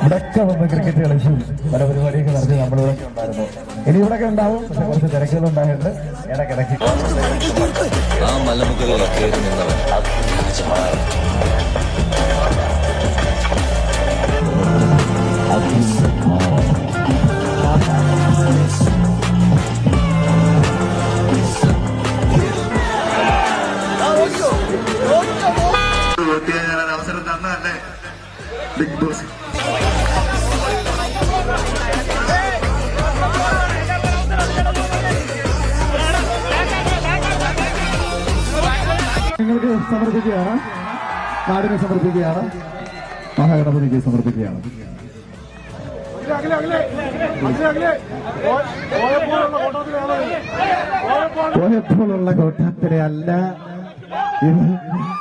ഇവിടൊക്കെ വന്ന് ക്രിക്കറ്റ് കളിച്ചും പല പരിപാടിയൊക്കെ നടത്തി നമ്മളിവിടൊക്കെ ഉണ്ടായിരുന്നു. ഇനി ഇവിടൊക്കെ ഉണ്ടാവും. പക്ഷെ കുറച്ച് തിരക്കുകൾ ഉണ്ടായിട്ട് ഇടക്കിടക്ക് ആ മലമുകളിലൊക്കെ നിന്നവൻ. ബിഗ് ബോസ് നിങ്ങൾക്ക് സമർപ്പിക്കുകയാണ്. നാടിനെ സമർപ്പിക്കുകയാണ്. മഹാഗണപതിക്ക് സമർപ്പിക്കുകയാണ്. പോയപ്പോഴുള്ള കോട്ടത്തിലെ അല്ല. ഇത്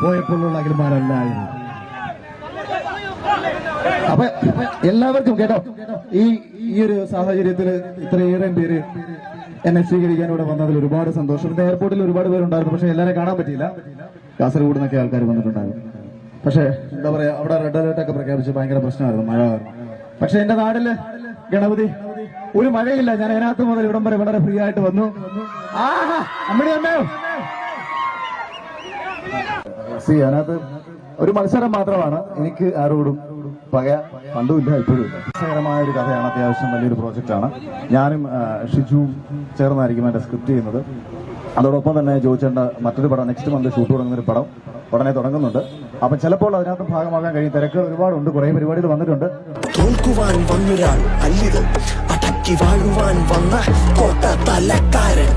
പോയപ്പോഴുള്ള അഖിൽമാരല്ല ഇത് അപ്പൊ എല്ലാവർക്കും കേട്ടോ ഈ ഈ ഒരു സാഹചര്യത്തിൽ ഇത്രയേറെ പേര് എന്നെ സ്വീകരിക്കാൻ ഇവിടെ വന്നതിൽ ഒരുപാട് സന്തോഷം. എയർപോർട്ടിൽ ഒരുപാട് പേരുണ്ടായിരുന്നു പക്ഷെ എല്ലാവരെയും കാണാൻ പറ്റിയില്ല. കാസർഗോഡ് നിന്നൊക്കെ ആൾക്കാർ വന്നിട്ടുണ്ടായിരുന്നു. പക്ഷെ എന്താ പറയാ അവിടെ റെഡ് അലേർട്ട് ഒക്കെ പ്രഖ്യാപിച്ച് ഭയങ്കര പ്രശ്നമായിരുന്നു മഴ. പക്ഷെ എന്റെ നാട്ടിൽ ഗണപതി ഒരു മഴയില്ല. ഞാൻ അതിനകത്ത് മുതൽ ഇവിടം വരെ വളരെ ഫ്രീ ആയിട്ട് വന്നു. ആഹാ സി അതിനകത്ത് ഒരു മത്സരം മാത്രമാണ് എനിക്ക് ആരോടും പക പണ്ടുമില്ല ഇപ്പോഴും ഇല്ല രസകരമായ ഒരു കഥയാണ് അത്യാവശ്യം വലിയൊരു പ്രോജക്റ്റാണ്. ഞാനും ഷിജുവും ചേർന്നായിരിക്കും എന്റെ സ്ക്രിപ്റ്റ് ചെയ്യുന്നത്. അതോടൊപ്പം തന്നെ ജോയിച്ചേണ്ട മറ്റൊരു പടം നെക്സ്റ്റ് മന്ത് ഷൂട്ട് തുടങ്ങുന്ന ഒരു പടം ഉടനെ തുടങ്ങുന്നുണ്ട്. അപ്പം ചിലപ്പോൾ അതിനകത്ത് ഭാഗമാകാൻ കഴിയും. തിരക്കുകൾ ഒരുപാടുണ്ട്. കുറേ പരിപാടികൾ വന്നിട്ടുണ്ട്. തോൽക്കുവാൻ വന്നൊരാൾ അല്ലിത്. അടക്കി വാഴുവാൻ വന്ന കോട്ട തലക്കാരൻ